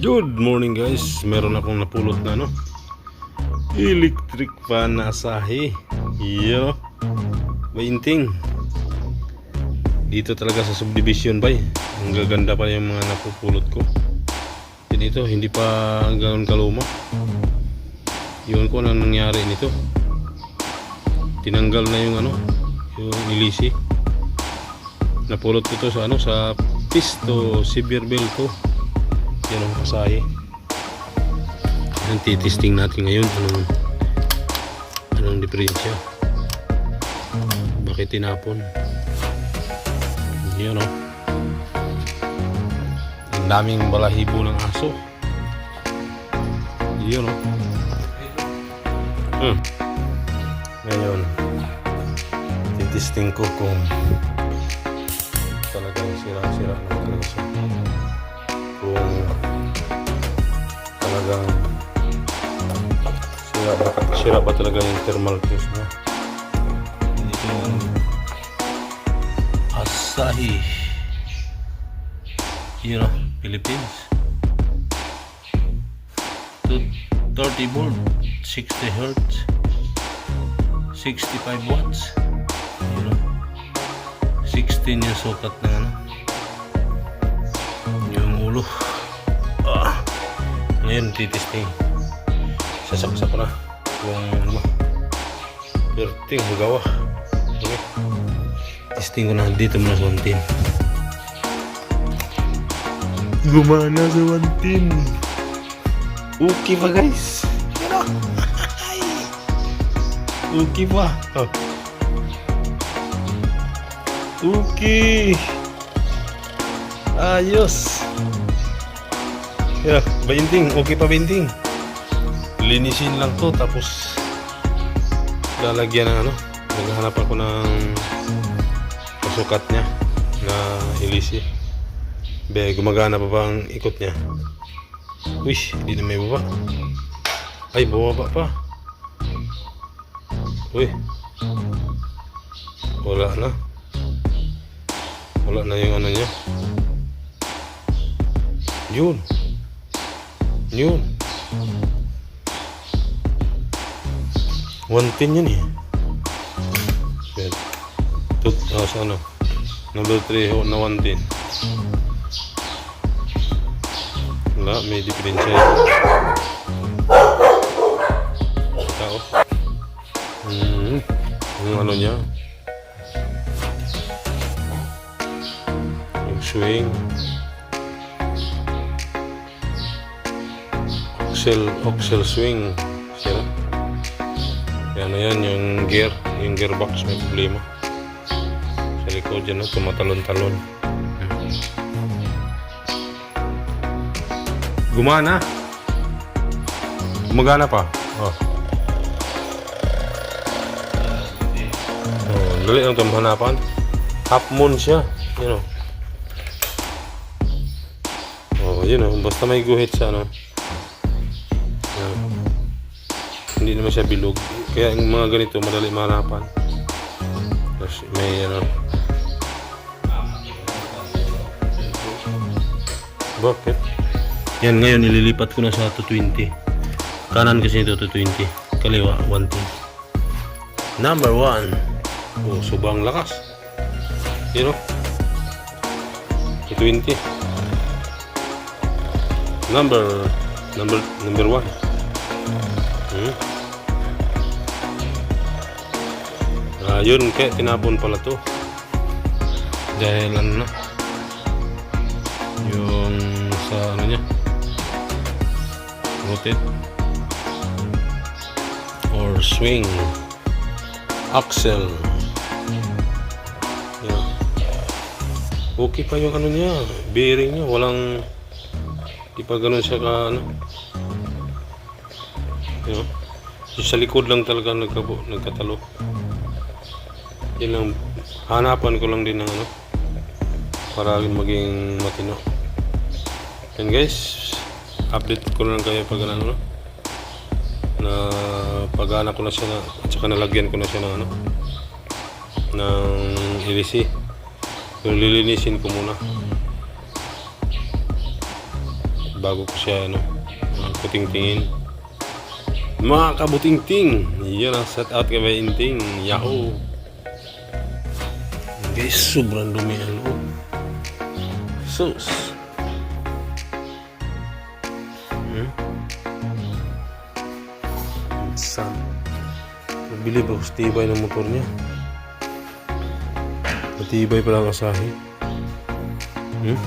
Good morning guys. Meron akong napulot na no. Electric fan na asahi. Yo. Bainting. Dito talaga sa subdivision bay. Ang gaganda pa yung mga napupulot ko. E dito hindi pa ganoon kaluma. Yun ko na nangyari nito. Tinanggal na yung ano, yung ilisi. Napulot ko to sa ano sa pisto severe bell ko. Yan ang kasahe. Yan, titesting natin ngayon anong anong diferensya. Bakit tinapon? Yan o. Ang daming balahibo ng aso. Yan o. Hmm. Ngayon, titesting ko kung talagang sira-sira na talaga talagang sira ba, sira ba talaga yung thermal fuse niya? Dito yung Asahi know, Philippines. To 30 volt 60 hertz 65 watts. You know 16 yung sukat ng ano yung ulo. Ngayon titisting sasaksak ko na yung ano ba perting magawa okay testing ko na dito muna sa 110 gumana sa 110 okay pa guys. Pero okay oh. okay Ayos. Yeah, binding. Okay pa binding. Linisin lang to tapos lalagyan ng ano. Naghahanap ako ng pasukat niya na ilisi. Be, gumagana pa ba ang ikot niya? Uy, hindi na may baba. Ay, bumaba pa. Uy. Wala na. Wala na yung ano niya. Yun. Yun. 110 yun eh. Bed. Tut, ah, sa ano? Number 3 na 110. Wala, may diferensya yun. Tao. Hmm. Yung ano niya. Yung swing. Oxel, oxel swing. Sira. Yan yan, yung gear, yung gearbox may problema. Sa likod yan, no, tumatalon-talon. Gumana. Gumagana pa. Oh. Oh, dali ang tumhanapan. Half moon siya. You know. Oh, yun know, basta may guhit siya, no. Hindi naman siya bilog. Kaya yung mga ganito, madali mahanapan. Tapos may ano. Bakit? Yan, ngayon ililipat ko na sa 220. Kanan kasi ito 220. Kaliwa 110. Number 1. Oh, subang lakas. You know? 220. Number number number 1. Hmm? Ah, yun, kaya tinapon pala to. Dahil ano na, yung sa ano niya, rotate or swing axle. Yan. Okay pa yung ano niya, bearing niya, walang di pa ganun siya ka ano. Yan. Yung sa likod lang talaga nagkatalo. Yun lang, hanapan ko lang din ng ano, para maging matino. Yan guys, update ko lang kayo pag ano, na pagana ko na siya na, at saka nalagyan ko na siya ng ano, ng ilisi. Yung lilinisin ko muna. bago ko siya ano, uh, kuting-tingin. Mga kabuting-ting! Yan ang set out kay Inting. Yahoo! Guys, sobrang dumi ang loob. Sus! Hmm? San? Nabili ba gusto tibay ng motor niya? Matibay pala ang asahi. Hmm?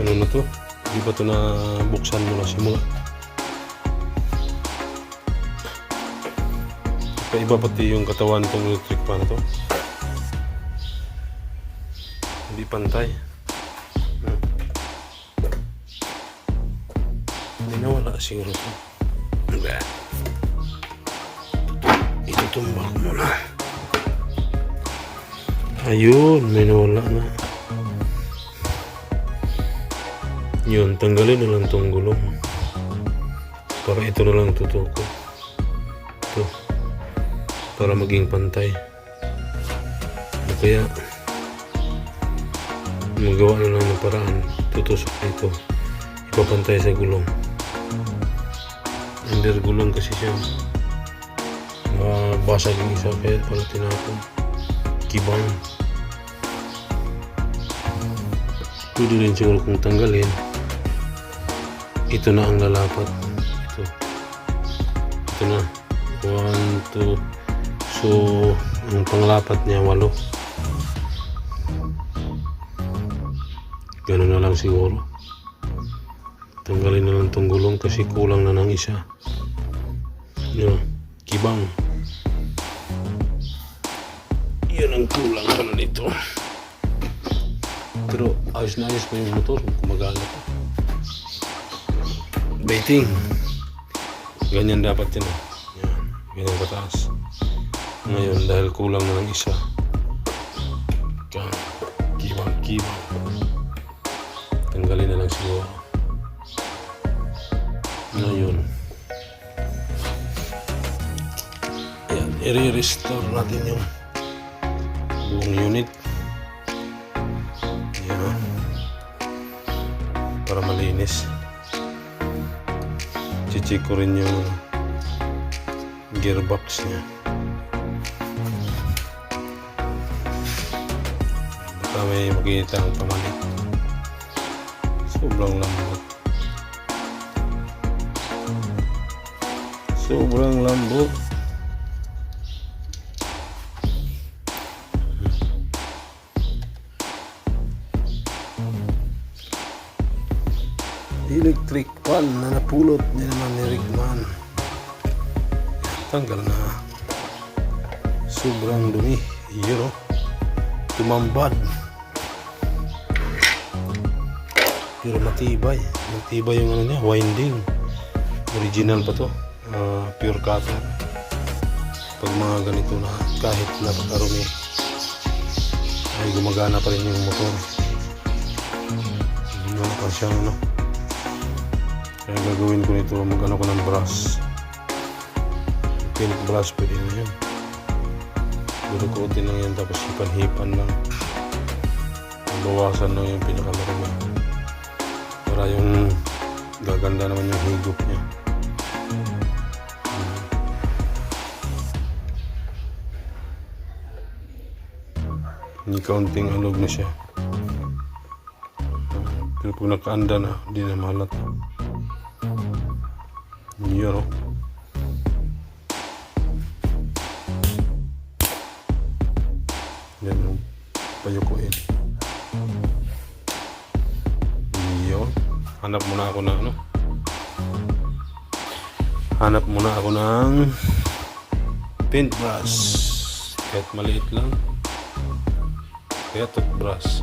Ano na to? Di ba to na buksan mo na simula? Kaiba pati yung katawan nitong electric pan na to. Hindi pantay. Hmm. Hindi nawala siguro to. Ba. Itutumbak mo na. Ayun, may nawala na. Yun, tanggalin na lang tong gulong. Para ito na lang tutuko. Ito. Para maging pantay. O kaya, magawa na lang ng paraan. Tutusok ito. Ipapantay sa gulong. Under gulong kasi siya. Mabasag yung isa kaya pala tinapon. Kibang. Pwede rin siguro kung tanggalin. Ito na ang lalapat. Ito. Ito na. One, two. So, ang panglapat niya, walo. Ganun na lang siguro. Tanggalin na lang tong gulong kasi kulang na ng isa. Yun. Kibang. Yun ang kulang pala nito. Pero ayos na ayos pa yung motor. Gumagana pa. Baiting. Ganyan dapat yun. Yan. Ganyan kataas. Ngayon dahil kulang na ng isa. Kibang, kibang. Lang siguro. Ngayon. Ayan, i-restore natin yung buong unit. Ayan. Para malinis. Chichik ko rin yung gearbox niya. Baka may makikita ang pamalit. Sobrang lambot. Sobrang lambot. Electric fan na napulot niya naman ni Rickman. Tanggal na. Sobrang dumi. Yun o. Tumambad. Pero matibay. Matibay yung ano niya, winding. Original pa to. Ah, pure cotton. Pag mga ganito na kahit napakarumi ay gumagana pa rin yung motor. Naman pa siyang ano. Kaya gagawin ko nito, mag-ano ko ng brush. Pink brush, pwede na yun. Durukutin lang yan, tapos hipan-hipan lang. Bawasan lang yung pinakamarami. Para yung gaganda naman yung higop niya. Hindi kaunting alog na siya. Pero pag nakaanda na, hindi na mahalata. Yun, oh. Hanap muna ako na ano. Hanap muna ako ng paintbrush. Kahit maliit lang. Kaya toothbrush.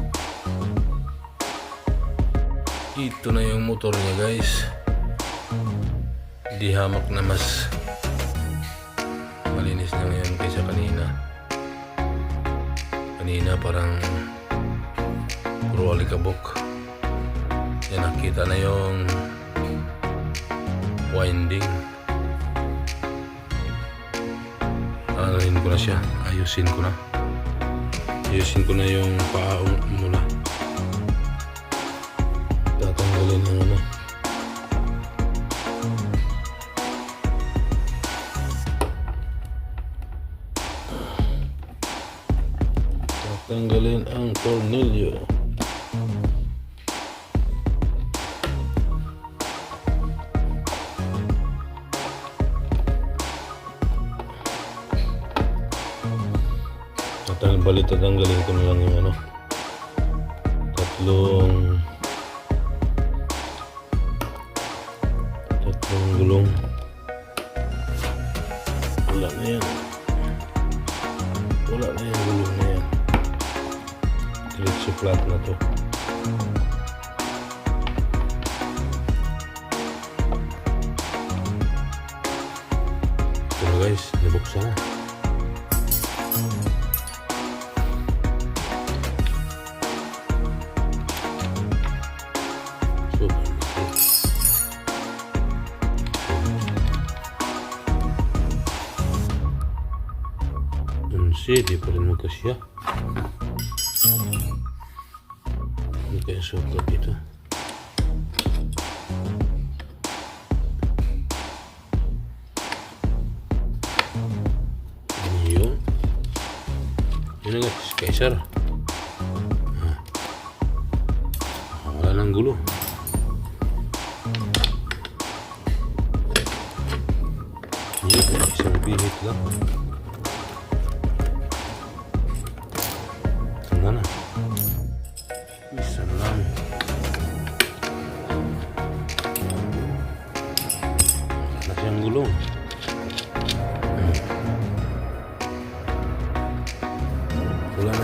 Ito na yung motor niya guys di hamak na mas malinis na ngayon kaysa kanina kanina parang puro alikabok nakita na yung winding. Alahin ko na siya. Ayusin ko na. Ayusin ko na yung paaong mula tatanggalin ng ano. Tatanggalin ang tornilyo. Tatang balik tatanggalin ko na lang yung ano. Tatlong tatlong gulong. Wala na yan. Wala na yung gulong na yan. Diretso flat na to. Unsi, di pa rin magkasya. Hindi kaya sukat ito. Yun. Yun na guys, Kaisar.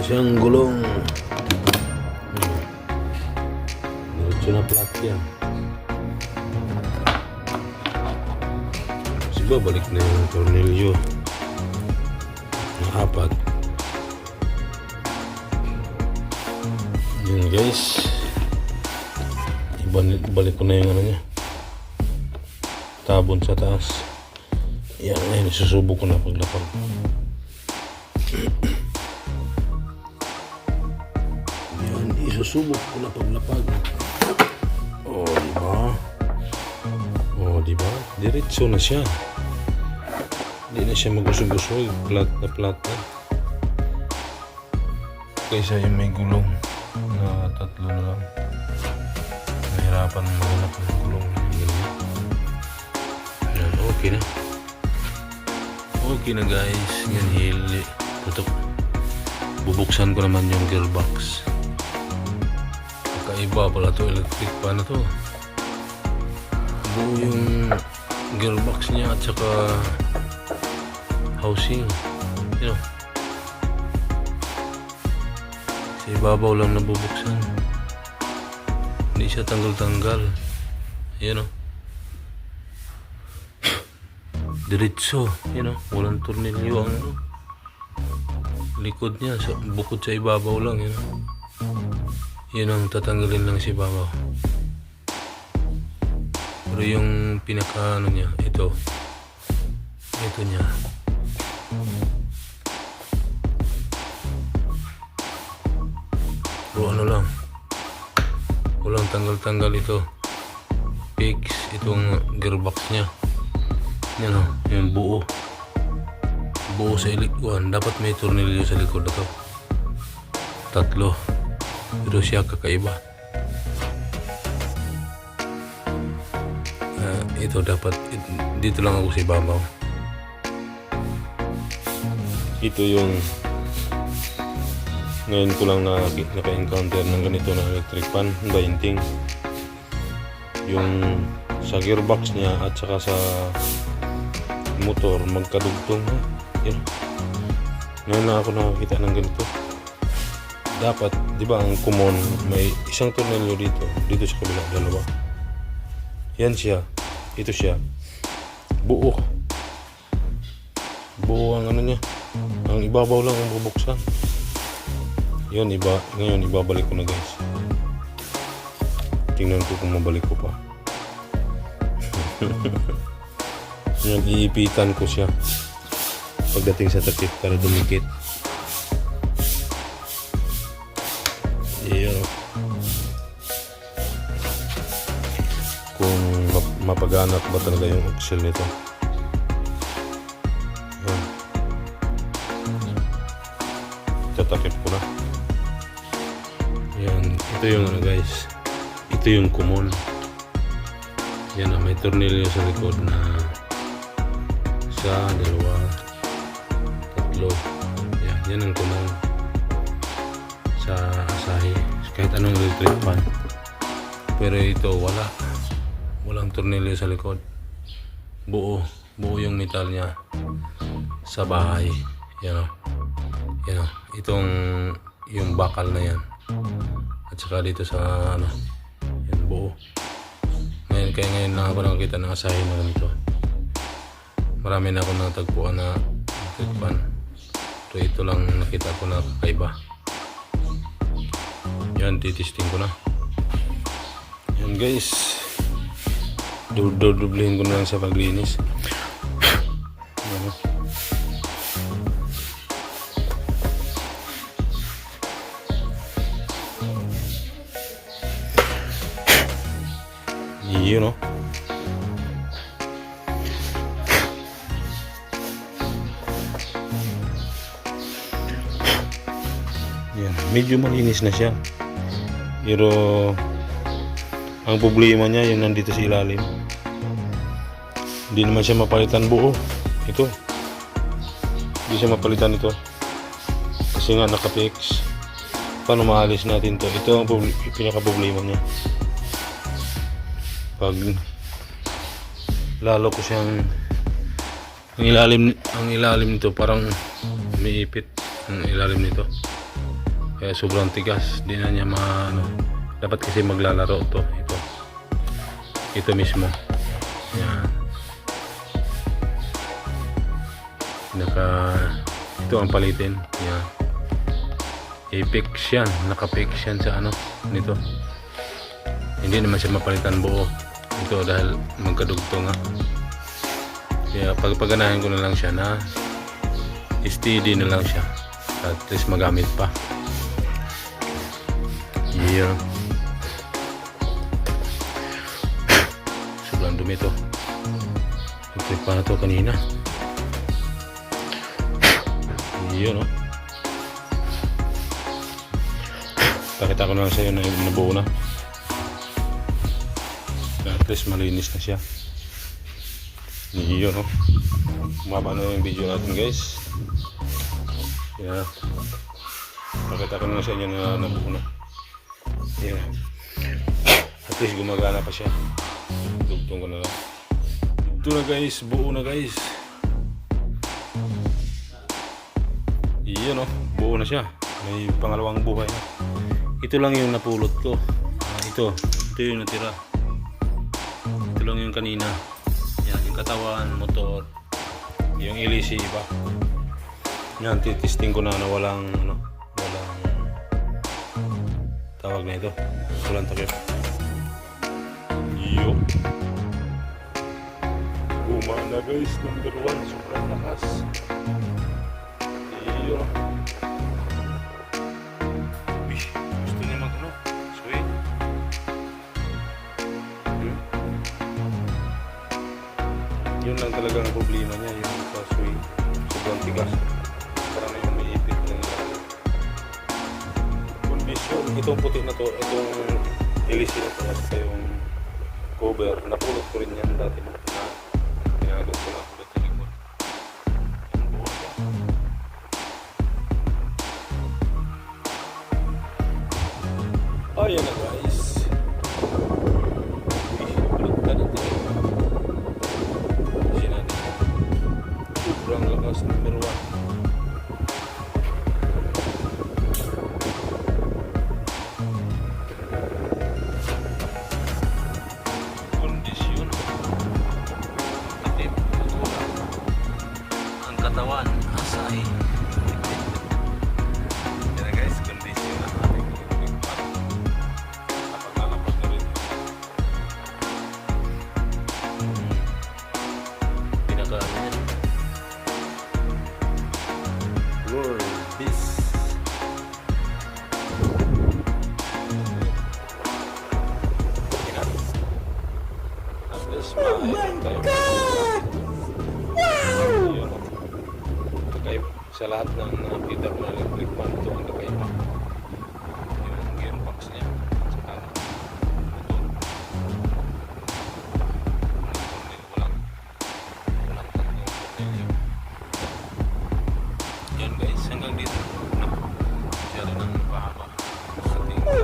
Gulong. Hmm. Diretso na flat yan. Kasi babalik na yung. Yun guys. Ibalik, balik ko na yung ano niya. Tabon sa taas. Yan, ngayon isusubok ko na paglapag. Isusubok ko na paglapag. Oh, di ba? Oh, di ba? Diretso na siya. Hindi na siya magusog-usog. Flat na flat na. Kaysa yung may gulong na tatlo na lang. Nahirapan mo maghanap ng gulong na ganyan. Yan, okay na. Okay na guys. Yan, hili. Tutok. Bubuksan ko naman yung gearbox. Kakaiba pala to electric pa na to. Buo yung gearbox niya at saka housing. You know. Sa ibabaw lang nabubuksan. Hindi siya tanggal-tanggal. Ayan o. Diretso. Ayan o. Walang tornilyo ang. Likod niya. Sa, bukod sa ibabaw lang. Yan o. Yan ang tatanggalin lang sa ibabaw. Pero yung pinaka ano niya. Ito. Ito niya. Pero ano lang. Walang tanggal-tanggal ito. Fix itong gearbox niya. Yan o, yung buo. Buo sa ilikuan. Dapat may tornilyo sa likod ito. Tatlo. Pero kakaiba. Ah, ito dapat, it- dito lang ako sa ibabaw. Ito yung ngayon ko lang na, naka-encounter ng ganito na electric fan, bainting. Yung sa gearbox niya at saka sa motor, magkadugtong. Yan. Ngayon lang ako nakakita ng ganito. Dapat, di ba ang common, may isang tornilyo dito, dito sa kabila, dalawa. Yan siya. Ito siya. Buo. Buo ang ano niya. Ang ibabaw lang ang bubuksan. Yun, iba, ngayon ibabalik ko na guys. Tingnan ko kung mabalik ko pa. Yan, iipitan ko siya. Pagdating sa takip para dumikit. Mapagana ba talaga yung axle nito. Yan. Tatakip ko na. Ito yung ano guys. Ito yung common. Yan ah, may tornilyo sa likod na isa, dalawa, tatlo. Yan, yan ang common sa asahi. Kahit anong electric fan. Pero ito wala. Walang tornilyo sa likod. Buo. Buo yung metal niya sa bahay. Yan o. Yan o. Itong yung bakal na yan. At saka dito sa ano. Yan buo. Ngayon, kaya ngayon lang ako nakakita ng asahin na ganito. Marami na ako natagpuan na fan. So ito lang nakita ko na kakaiba. Yan, titisting ko na. Yan guys. Dudublehin ko na lang sa paglinis. Yun no? Yan, medyo malinis na siya. Pero ang problema niya yung nandito sa ilalim. Hindi naman siya mapalitan buo. Ito. Hindi siya mapalitan ito. Kasi nga nakapix. Paano maalis natin to? Ito ang proble- pinaka-problema niya. Pag lalo ko siyang ang ilalim ang ilalim nito parang umiipit ang ilalim nito. Kaya sobrang tigas. Di na niya ma ano, dapat kasi maglalaro to ito. Ito mismo. Yan. Naka ito ang palitin. Yan. Apex yan. Naka-fix yan sa ano nito. Hindi naman siya mapalitan buo. Ito dahil magkadugto nga. Kaya pagpaganahin ko na lang siya na steady na lang siya. At least magamit pa. Yeah. Sobrang dumi to. Nag-trip pa na to kanina. Yun, no? Pakita ko na lang sa'yo na yung nabuo na. At least malinis na siya. Yun, no? Bumaba na yung video natin, guys. Yeah. Pakita ko na lang sa inyo na nabuo na. Yeah. At least gumagana pa siya. Dugtong ko na lang. Ito na guys, buo na guys. Iyon oh, buo na siya. May pangalawang buhay. Ito lang yung napulot ko. Ah, ito, ito yung natira. Ito lang yung kanina. Yan, yung katawan, motor, yung LEC iba. Yan, titisting ko na na walang, ano, walang tawag na ito. Walang takip. Yo. Umana guys, number one, sobrang lakas. Yo. Uy, gusto niya mag. Hmm? Yun lang talaga ang problema niya, yung sa sweet. Sobrang tigas. Parang may umiipit na kondisyon. Itong puti na to, itong ilisi na to, at yung cover, napulot ko rin yan dati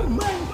Oh my